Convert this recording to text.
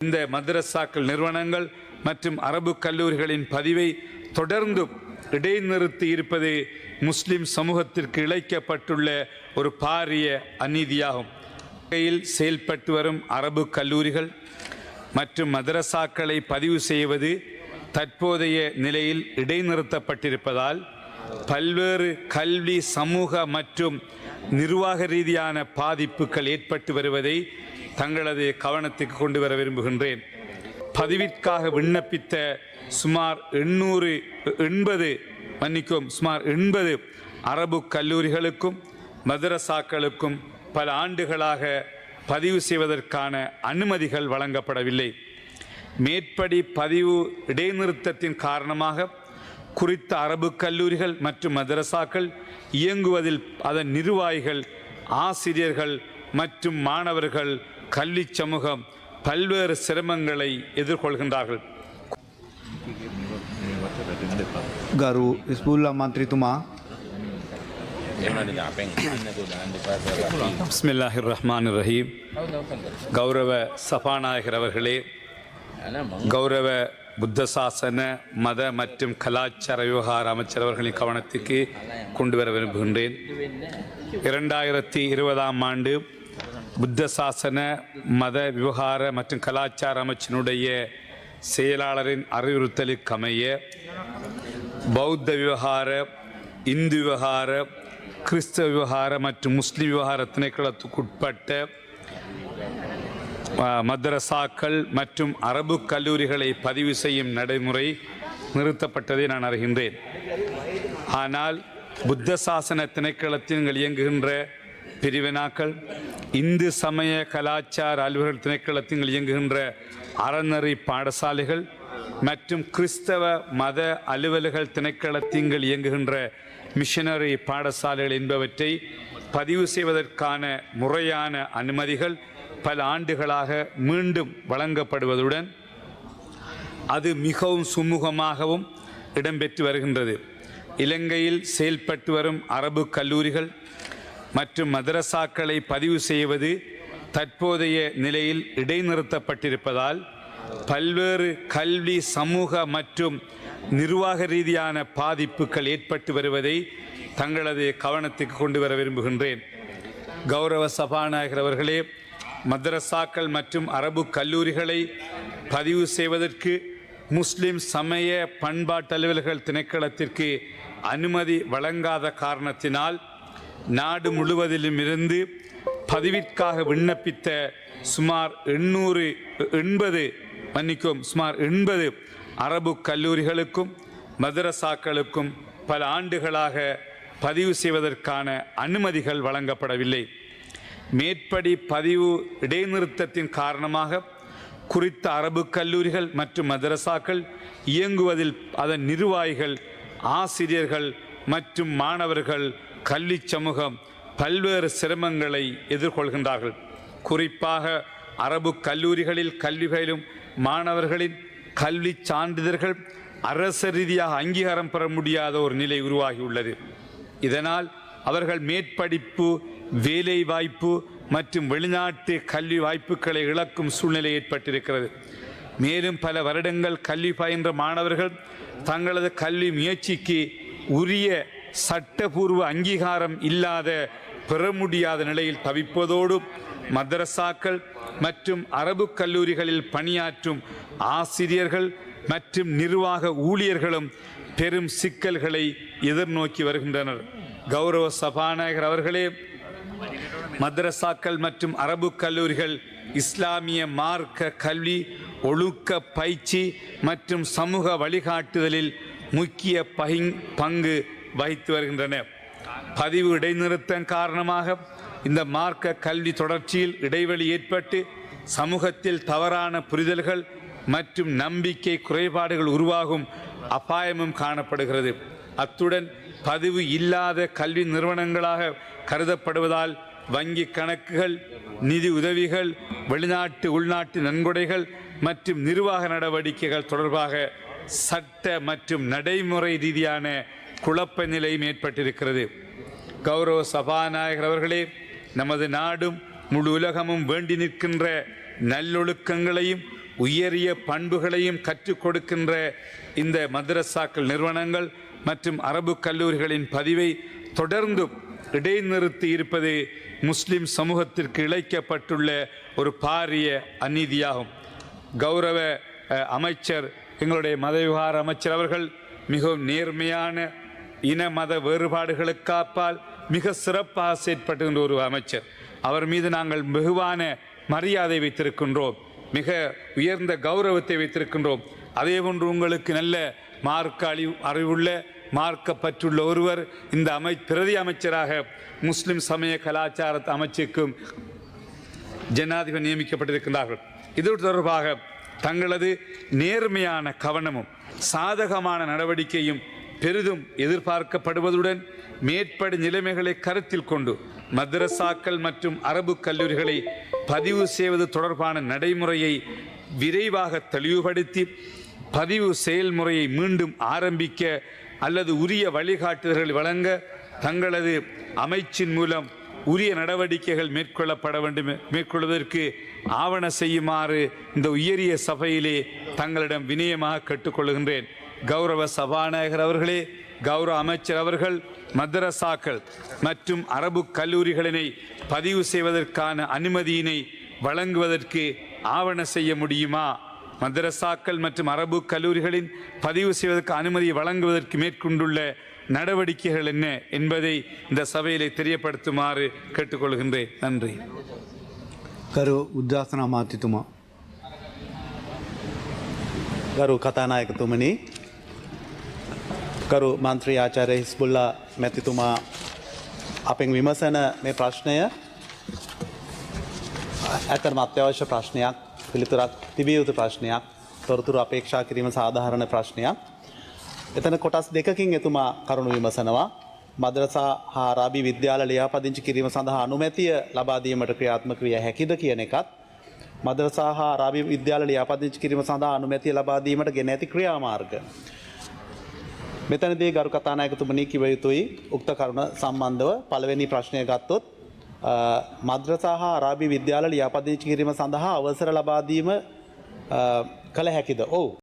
இந்த மதரசாக்கள் நிறுவனங்கள் மற்றும் அரபு கல்லூரிகளின் பதிவை தொடர்ந்து இடைநிறுத்தி இருப்பது முஸ்லிம் சமூகத்திற்கு இழைக்கப்பட்டுள்ள ஒரு பாரிய அநீதியாகும். வகையில் செயல்பட்டு வரும் அரபு கல்லூரிகள் மற்றும் மதரசாக்களை பதிவு செய்வது தற்போதைய நிலையில் இடைநிறுத்தப்பட்டிருப்பதால் பல்வேறு கல்வி சமூக மற்றும் நிர்வாக ரீதியான பாதிப்புகள் ஏற்பட்டு வருவதை தங்களது கவனத்துக்கு கொண்டு வர விரும்புகின்றேன். பதிவிற்காக விண்ணப்பித்த சுமார் எண்ணூறு எண்பது மன்னிக்கும் சுமார் எண்பது அரபு கல்லூரிகளுக்கும் மதரசாக்களுக்கும் பல ஆண்டுகளாக பதிவு செய்வதற்கான அனுமதிகள் வழங்கப்படவில்லை. மேற்படி பதிவு இடைநிறுத்தத்தின் காரணமாக குறித்த அரபு கல்லூரிகள் மற்றும் மதரசாக்கள் இயங்குவதில் அதன் நிர்வாகிகள் ஆசிரியர்கள் மற்றும் மாணவர்கள் கல்வி சமூகம் பல்வேறு சிரமங்களை எதிர்கொள்கின்றார்கள் ගරු ස්පූල්ල මන්ත්‍රීතුමා එහෙමද අපෙන් අන්න දාන්න දෙපා பிஸ்மில்லாஹிர் ரஹ்மான் ரஹீம் கௌரவ சபாநாயகர் அவர்களே අන මං கௌரவ புத்த சாசன மத மற்றும் கலாச்சார விவகார அமைச்சர் அவர்களின் கவனத்துக்கு கொண்டு வர விரும்புகின்றேன் இரண்டாயிரத்தி இருபதாம் ஆண்டு புத்த சாசன மத விவகார மற்றும் கலாச்சார அமைச்சினுடைய செயலாளரின் அறிவுறுத்தலுக்கமைய பௌத்த விவகார இந்து விவகார கிறிஸ்தவ விவகார மற்றும் முஸ்லிம் விவகார திணைக்களத்துக்குட்பட்ட அஹ், மதரசாக்கள் மற்றும் அரபு கல்லூரிகளை பதிவு செய்யும் நடைமுறை நிறுத்தப்பட்டதை நான் அறிகின்றேன். ஆனால் புத்த சாசன திணைக்களத்தில் இயங்குகின்ற பிரிவினாக்கள் இந்து சமய கலாச்சார அலுவலர்கள் திணைக்களத்தில் இயங்குகின்ற அறநெறி பாடசாலைகள் மற்றும் கிறிஸ்தவ மத அலுவலர்கள் திணைக்களத்தில் இயங்குகின்ற மிஷனரி பாடசாலைகள் என்பவற்றை பதிவு செய்வதற்கான முறையான அனுமதிகள் பல ஆண்டுகளாக மீண்டும் வழங்கப்படுவதுடன் அது மிகவும் சுமூகமாகவும் இடம்பெற்று வருகின்றது. இலங்கையில் செயல்பட்டு வரும் அரபு கல்லூரிகள் மற்றும் மதரசாக்களை பதிவு செய்வது தற்போதைய நிலையில் இடைநிறுத்தப்பட்டிருப்பதால் பல்வேறு கல்வி சமூக மற்றும் நிர்வாக ரீதியான பாதிப்புகள் ஏற்பட்டு வருவதை தங்களது கவனத்துக்கு கொண்டு வர விரும்புகின்றேன். கௌரவ சபாநாயகர் அவர்களே மதரசாக்கள் மற்றும் அரபு கல்லூரிகளை பதிவு செய்வதற்கு முஸ்லிம் சமய பண்பாட்டலுவல்கள் திணைக்களத்திற்கு அனுமதி வழங்காத காரணத்தினால் நாடு முழுவதிலும் இருந்து பதிவிற்காக விண்ணப்பித்த சுமார் எண்ணூறு எண்பது மன்னிக்கும் சுமார் எண்பது அரபு கல்லூரிகளுக்கும் மதரசாக்களுக்கும் பல ஆண்டுகளாக பதிவு செய்வதற்கான அனுமதிகள் வழங்கப்படவில்லை. மேற்படி பதிவு இடைநிறுத்தத்தின் காரணமாக குறித்த அரபு கல்லூரிகள் மற்றும் மதரசாக்கள் இயங்குவதில் அதன் நிர்வாகிகள் ஆசிரியர்கள் மற்றும் மாணவர்கள் கல்வி சமூகம் பல்வேறு சிரமங்களை எதிர்கொள்கின்றார்கள். குறிப்பாக அரபு கல்லூரிகளில் கல்வி பயிலும் மாணவர்களின் கல்வி சான்றிதழ்கள் அரச ரீதியாக அங்கீகாரம் பெற முடியாத ஒரு நிலை உருவாகியுள்ளது. இதனால் அவர்கள் மேற்படிப்பு வேலை வாய்ப்பு மற்றும் வெளிநாட்டு கல்வி வாய்ப்புகளை இழக்கும் சூழ்நிலை ஏற்பட்டிருக்கிறது. மேலும் பல வருடங்கள் கல்வி பயின்ற மாணவர்கள் தங்களது கல்வி முயற்சிக்கு உரிய சட்டபூர்வ அங்கீகாரம் இல்லாத பெற முடியாத நிலையில் தவிப்பதோடு மதரசாக்கள் மற்றும் அரபு கல்லூரிகளில் பணியாற்றும் ஆசிரியர்கள் மற்றும் நிர்வாக ஊழியர்களும் பெரும் சிக்கல்களை எதிர்நோக்கி வருகின்றனர். கௌரவ சபாநாயகர் அவர்களே மதரசாக்கள் மற்றும் அரபு கல்லூரிகள் இஸ்லாமிய மார்க்க கல்வி ஒழுக்க பயிற்சி மற்றும் சமூக வழிகாட்டுதலில் முக்கிய பகிங் பங்கு வகித்து வருகின்றன. பதிவு இடைநிறுத்தம் காரணமாக இந்த மார்க்க கல்வி தொடர்ச்சியில் இடைவெளி ஏற்பட்டு சமூகத்தில் தவறான புரிதல்கள் மற்றும் நம்பிக்கை குறைபாடுகள் உருவாகும் அபாயமும் காணப்படுகிறது. அத்துடன் பதிவு இல்லாத கல்வி நிறுவனங்களாக கருதப்படுவதால் வங்கி கணக்குகள் நிதி உதவிகள் வெளிநாட்டு உள்நாட்டு நன்கொடைகள் மற்றும் நிர்வாக நடவடிக்கைகள் தொடர்பாக சட்ட மற்றும் நடைமுறை ரீதியான குழப்ப நிலையும் ஏற்பட்டிருக்கிறது கௌரவ சபாநாயகர் அவர்களே நமது நாடும் முழு உலகமும் வேண்டி நிற்கின்ற நல்லொழுக்கங்களையும் உயரிய பண்புகளையும் கற்றுக் கொடுக்கின்ற இந்த மதரசாக்கள் நிறுவனங்கள் மற்றும் அரபு கல்லூரிகளின் பதிவை தொடர்ந்தும் இடைநிறுத்தி இருப்பது முஸ்லிம் சமூகத்திற்கு இழைக்கப்பட்டுள்ள ஒரு பாரிய அநீதியாகும். கௌரவ அமைச்சர் எங்களுடைய மத விவகார அமைச்சர் அவர்கள் மிகவும் நேர்மையான இன மத வேறுபாடுகளுக்கு அப்பால் மிக சிறப்பாக செயற்பட்டுகின்ற ஒரு அமைச்சர். அவர் மீது நாங்கள் வெகுவான மரியாதை வைத்திருக்கின்றோம். மிக உயர்ந்த கௌரவத்தை வைத்திருக்கின்றோம். அதே போன்று உங்களுக்கு நல்ல மார்க்க அறிவு அறிவுள்ள மார்க்க பற்றுள்ள ஒருவர் இந்த அமை பிரதி அமைச்சராக முஸ்லிம் சமய கலாச்சார அமைச்சுக்கும் ஜனாதிபதி நியமிக்கப்பட்டிருக்கின்றார்கள். இது தொடர்பாக தங்களது நேர்மையான கவனமும் சாதகமான நடவடிக்கையும் பெரிதும் எதிர்பார்க்கப்படுவதுடன் மேற்படி நிலைமைகளை கருத்தில் கொண்டு மதரசாக்கள் மற்றும் அரபு கல்லூரிகளை பதிவு செய்வது தொடர்பான நடைமுறையை விரைவாக தெளிவுபடுத்தி பதிவு செயல்முறையை மீண்டும் ஆரம்பிக்க அல்லது உரிய வழிகாட்டுதல்கள் வழங்க தங்களது அமைச்சின் மூலம் உரிய நடவடிக்கைகள் மேற்கொள்ளப்பட வேண்டும் மேற்கொள்வதற்கு ஆவண செய்யுமாறு இந்த உயரிய சபையிலே தங்களிடம் வினயமாக கேட்டுக்கொள்கின்றேன். கௌரவ சபாநாயகர் அவர்களே கௌரவ அமைச்சர் அவர்கள் மதரசாக்கள் மற்றும் அரபு கல்லூரிகளினை பதிவு செய்வதற்கான அனுமதியினை வழங்குவதற்கு ஆவண செய்ய முடியுமா மதரசாக்கள் மற்றும் அரபு கல்லூரிகளின் பதிவு செய்வதற்கு அனுமதி வழங்குவதற்கு மேற்கொண்டுள்ள நடவடிக்கைகள் என்ன என்பதை இந்த சபையிலே தெரியப்படுத்துமாறு கேட்டுக்கொள்கின்றேன் நன்றி ගරු උද්‍යාසන අමාත්‍යතුමා. ගරු කතානායකතුමනි ගරු මන්ත්‍රී ආචාරය හිස්බුල්ලා මැතිතුමා අපෙන් විමසන මේ ප්‍රශ්නය ඇතන අත්‍යවශ්‍ය ප්‍රශ්නයක් පිළිතුරක් තිබිය යුතු ප්‍රශ්නයක් තොරතුරු අපේක්ෂා කිරීම සාධාරණ ප්‍රශ්නයක්. එතන කොටස් දෙකකින් එතුමා කරුණු විමසනවා මදරසා හාරාබි විද්‍යාල ලියාපදිංචි කිරීම සඳහා අනුමැතිය ලබාදීමට ක්‍රියාත්මක විය හැකිද කියන එකත් මදරසා හා රාබි විද්‍යාල ලියාපදිංචි කිරීම සඳහා අනුමැතිය ලබාදීමට ගෙන ඇති ක්‍රියාමාර්ග. මෙතනදී ගරු කතානායකතුමනී කිව යුතුයි. උක්ත කරුණ සම්බන්ධව පළවෙනි ප්‍රශ්නය ගත්තොත් අ, මද්‍රසා හා අරාබි විද්‍යාල ලියාපදිංචි කිරීම සඳහා අවසර ලබාදීම අ, කළ හැකිද? ඔවු.